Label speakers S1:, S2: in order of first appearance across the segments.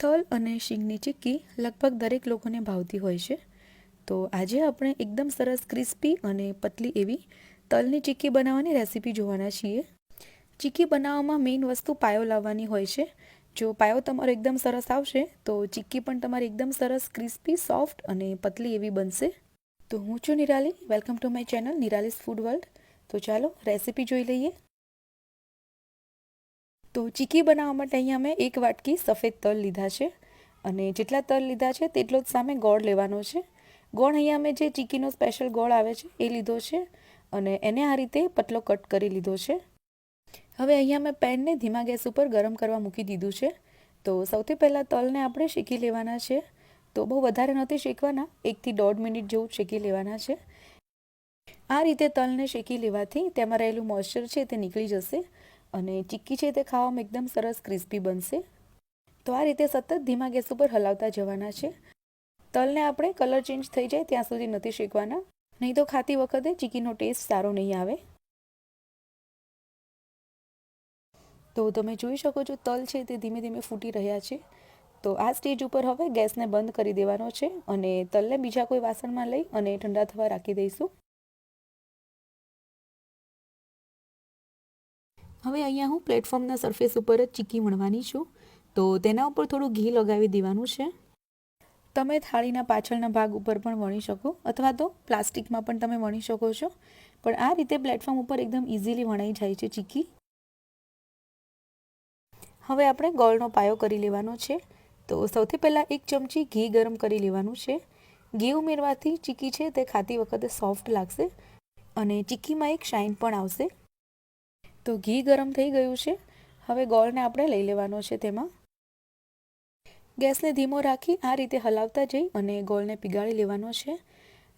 S1: તલ અને શીંગની ચીક્કી લગભગ દરેક લોકોને ભાવતી હોય છે. તો આજે આપણે એકદમ સરસ ક્રિસ્પી અને પતલી એવી તલની ચીક્કી બનાવવાની રેસીપી જોવાના છીએ. ચીક્કી બનાવવામાં મેઇન વસ્તુ પાયો લાવવાની હોય છે. જો પાયો તમારો એકદમ સરસ આવશે, તો ચીક્કી પણ તમારી એકદમ સરસ ક્રિસ્પી, સોફ્ટ અને પતલી એવી બનશે. તો હું છું Nirali, welcome to my channel Nirali's food world. તો ચાલો રેસીપી જોઈ લઈએ. તો ચીકી બનાવવા માટે અહીંયા મેં એક વાટકી સફેદ તલ લીધા છે અને જેટલા તલ લીધા છે તેટલો જ સામે ગોળ લેવાનો છે. ગોળ અહીંયા મેં જે ચીકીનો સ્પેશિયલ ગોળ આવે છે એ લીધો છે અને એને આ રીતે પતલો કટ કરી લીધો છે. હવે અહીંયા મેં પેનને ધીમા ગેસ ઉપર ગરમ કરવા મૂકી દીધું છે. તો સૌથી પહેલાં તલને આપણે શેકી લેવાના છે. તો બહુ વધારે નથી શેકવાના, એકથી દોઢ મિનિટ જેવું શેકી લેવાના છે. આ રીતે તલને શેકી લેવાથી તેમાં રહેલું મોઇશ્ચર છે તે નીકળી જશે અને ચીક્કી છે તે ખાવામાં એકદમ સરસ ક્રિસ્પી બનશે. તો આ રીતે સતત ધીમા ગેસ ઉપર હલાવતા જવાના છે. તલને આપણે કલર ચેન્જ થઈ જાય ત્યાં સુધી નથી શેકવાના. નહીં તો ખાતી વખતે ચીકીનો ટેસ્ટ સારો નહીં આવે. તો તમે જોઈ શકો છો તલ છે તે ધીમે ધીમે ફૂટી રહ્યા છે. તો આ સ્ટેજ ઉપર હવે ગેસને બંધ કરી દેવાનો છે અને તલને બીજા કોઈ વાસણમાં લઈ અને ઠંડા થવા રાખી દઈશું. હવે અહીંયા હું પ્લેટફોર્મના સરફેસ ઉપર જ ચીકી વણવાની છું. તો તેના ઉપર થોડું ઘી લગાવી દેવાનું છે. તમે થાળીના પાછળના ભાગ ઉપર પણ વણી શકો અથવા તો પ્લાસ્ટિકમાં પણ તમે વણી શકો છો. પણ આ રીતે પ્લેટફોર્મ ઉપર એકદમ ઇઝીલી વણાઈ જાય છે ચીકી હવે આપણે ગોળનો પાયો કરી લેવાનો છે. તો સૌથી પહેલાં એક ચમચી ઘી ગરમ કરી લેવાનું છે. ઘી ઉમેરવાથી ચીકી છે તે ખાતી વખતે સોફ્ટ લાગશે અને ચીકીમાં એક શાઇન પણ આવશે. તો ઘી ગરમ થઈ ગયું છે. હવે ગોળને આપણે લઈ લેવાનો છે તેમાં. ગેસને ધીમો રાખી આ રીતે હલાવતા જઈ અને ગોળને પીગાળી લેવાનો છે.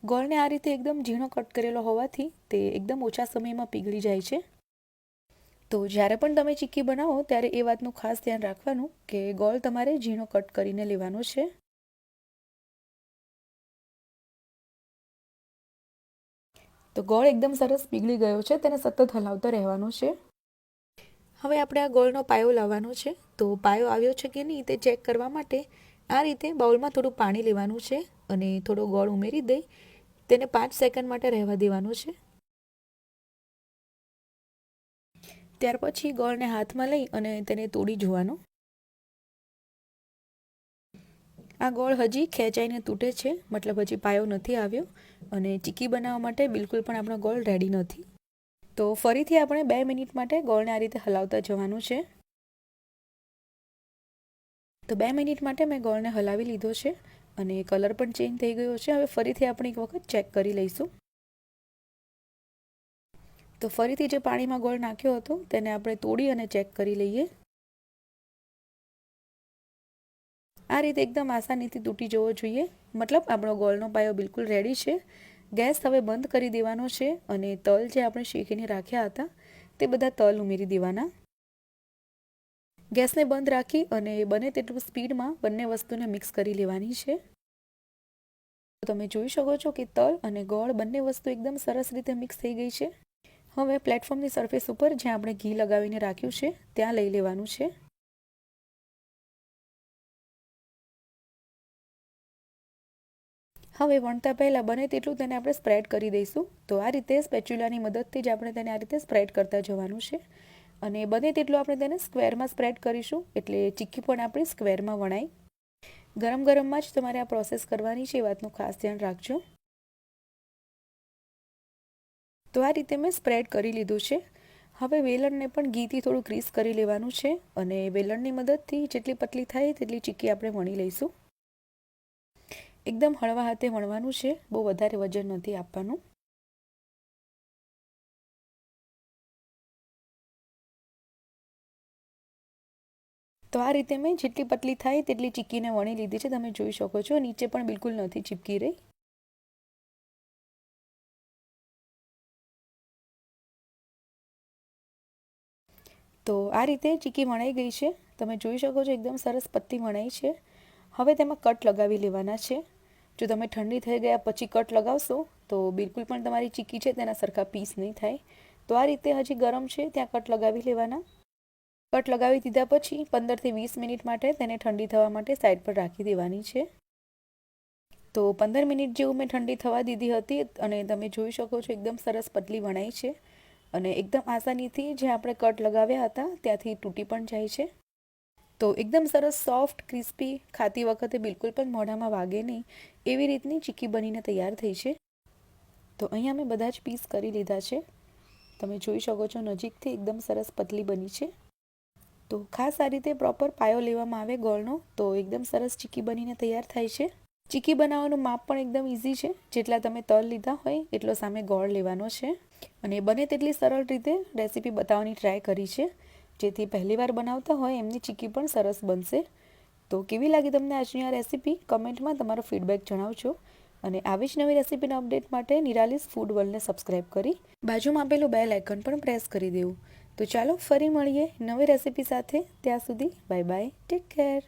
S1: ગોળને આ રીતે એકદમ ઝીણો કટ કરેલો હોવાથી તે એકદમ ઓછા સમયમાં પીગળી જાય છે. તો જ્યારે પણ તમે ચીક્કી બનાવો ત્યારે એ વાતનું ખાસ ધ્યાન રાખવાનું કે ગોળ તમારે ઝીણો કટ કરીને લેવાનો છે. તો ગોળ એકદમ સરસ પીગળી ગયો છે, તેને સતત હલાવતા રહેવાનું છે. હવે આપણે આ ગોળનો પાયો લાવવાનો છે. તો પાયો આવ્યો છે કે નહીં તે ચેક કરવા માટે આ રીતે બાઉલમાં થોડું પાણી લેવાનું છે અને થોડો ગોળ ઉમેરી દઈ તેને પાંચ સેકન્ડ માટે રહેવા દેવાનું છે. ત્યાર પછી ગોળને હાથમાં લઈ અને તેને તોડી જોવાનો. આ ગોળ હજી ખેંચાઈને તૂટે છે. મતલબ હજી પાયો નથી આવ્યો અને ચીકી બનાવવા માટે બિલકુલ પણ આપણો ગોળ રેડી નથી. તો ફરીથી આપણે બે મિનિટ માટે ગોળને આ રીતે હલાવતા જવાનું છે. તો બે મિનિટ માટે મેં ગોળને હલાવી લીધો છે અને કલર પણ ચેન્જ થઈ ગયો છે. હવે ફરીથી આપણે એક વખત ચેક કરી લઈશું. તો ફરીથી જે પાણીમાં ગોળ નાખ્યો હતો તેને આપણે તોડી અને ચેક કરી લઈએ. આ રીતે એકદમ આસાનીથી તૂટી જવો જોઈએ. મતલબ આપણો ગોળનો પાયો બિલકુલ રેડી છે. ગેસ હવે બંધ કરી દેવાનો છે અને તલ જે આપણે શેકીને રાખ્યા હતા તે બધા તલ ઉમેરી દેવાના. ગેસને બંધ રાખી અને બને તેટલું સ્પીડમાં બંને વસ્તુને મિક્સ કરી લેવાની છે. તમે જોઈ શકો છો કે તલ અને ગોળ બંને વસ્તુ એકદમ સરસ રીતે મિક્સ થઈ ગઈ છે. હવે પ્લેટફોર્મની સરફેસ ઉપર જ્યાં આપણે ઘી લગાવીને રાખ્યું છે, ત્યાં લઈ લેવાનું છે. હવે વણતા પહેલાં બને તેટલું તેને આપણે સ્પ્રેડ કરી દઈશું. તો આ રીતે સ્પેચ્યુલાની મદદથી જ આપણે તેને આ રીતે સ્પ્રેડ કરતા જવાનું છે. અને બને તેટલું આપણે તેને સ્ક્વેરમાં સ્પ્રેડ કરીશું, એટલે ચીક્કી પણ આપણી સ્ક્વેરમાં વણાય. ગરમ ગરમમાં જ તમારે આ પ્રોસેસ કરવાની છે, એ વાતનું ખાસ ધ્યાન રાખજો. તો આ રીતે મેં સ્પ્રેડ કરી લીધું છે. હવે વેલણને પણ ઘીથી થોડું ક્રીસ કરી લેવાનું છે અને વેલણની મદદથી જેટલી પતલી થાય તેટલી ચીક્કી આપણે વણી લઈશું. એકદમ હળવા હાથે વણવાનું છે. બહુ વધારે વજન નથી આપવાનું. તો આ રીતે મેં જેટલી પતલી થાય તેટલી ચીક્કીને વણી લીધી છે. તમે જોઈ શકો છો, નીચે પણ બિલકુલ નથી ચીપકી રહી. તો આ રીતે ચીક્કી વણાઈ ગઈ છે. તમે જોઈ શકો છો, એકદમ સરસ પત્તી વણાઈ છે. હવે તેમાં કટ લગાવી લેવાના છે. જો તમે ઠંડી થઈ ગયા પછી કટ લગાવશો, તો બિલકુલ પણ તમારી ચીકી છે, તેના સરખા પીસ નહીં થાય. તો આ રીતે હજી ગરમ છે, ત્યાં કટ લગાવી લેવાના. કટ લગાવી દીધા પછી પંદરથી વીસ મિનિટ માટે તેને ઠંડી થવા માટે સાઈડ પર રાખી દેવાની છે. તો પંદર મિનિટ જેવું મેં ઠંડી થવા દીધી હતી અને તમે જોઈ શકો છો એકદમ સરસ પતલી વણાઈ છે. અને એકદમ આસાનીથી જે આપણે કટ લગાવ્યા હતા, ત્યાંથી તૂટી પણ જાય છે. તો એકદમ સરસ સોફ્ટ ક્રિસ્પી ખાતી વખતે બિલકુલ પણ મોઢામાં વાગે નહીં, એવી રીતની ચીકી બનીને તૈયાર થઈ છે. તો અહીંયા મેં બધા જ પીસ કરી લીધા છે. તમે જોઈ શકો છો નજીકથી એકદમ સરસ પતલી બની છે. તો ખાસ આ રીતે પ્રોપર પાયો લેવામાં આવે ગોળનો, તો એકદમ સરસ ચીકી બનીને તૈયાર થાય છે. ચીકી બનાવવાનું માપ પણ એકદમ ઇઝી છે. જેટલા તમે તલ લીધા હોય, એટલો સામે ગોળ લેવાનો છે. અને બને તેટલી સરળ રીતે રેસીપી બતાવવાની ટ્રાય કરી છે. જેથી પહેલીવાર બનાવતા હોય એમની ચીકી પણ સરસ બનશે. તો કેવી લાગી તમને આજની આ રેસીપી? કમેન્ટમાં તમારો ફીડબેક જણાવજો. અને આવી જ નવી રેસીપીના અપડેટ માટે નિરાલિસ ફૂડ વર્લ્ડને સબસ્ક્રાઈબ કરી બાજુમાં આપેલું બેલ આઇકન પણ પ્રેસ કરી દેવું. તો ચાલો ફરી મળીએ નવી રેસીપી સાથે. ત્યાં સુધી બાય બાય. Take care.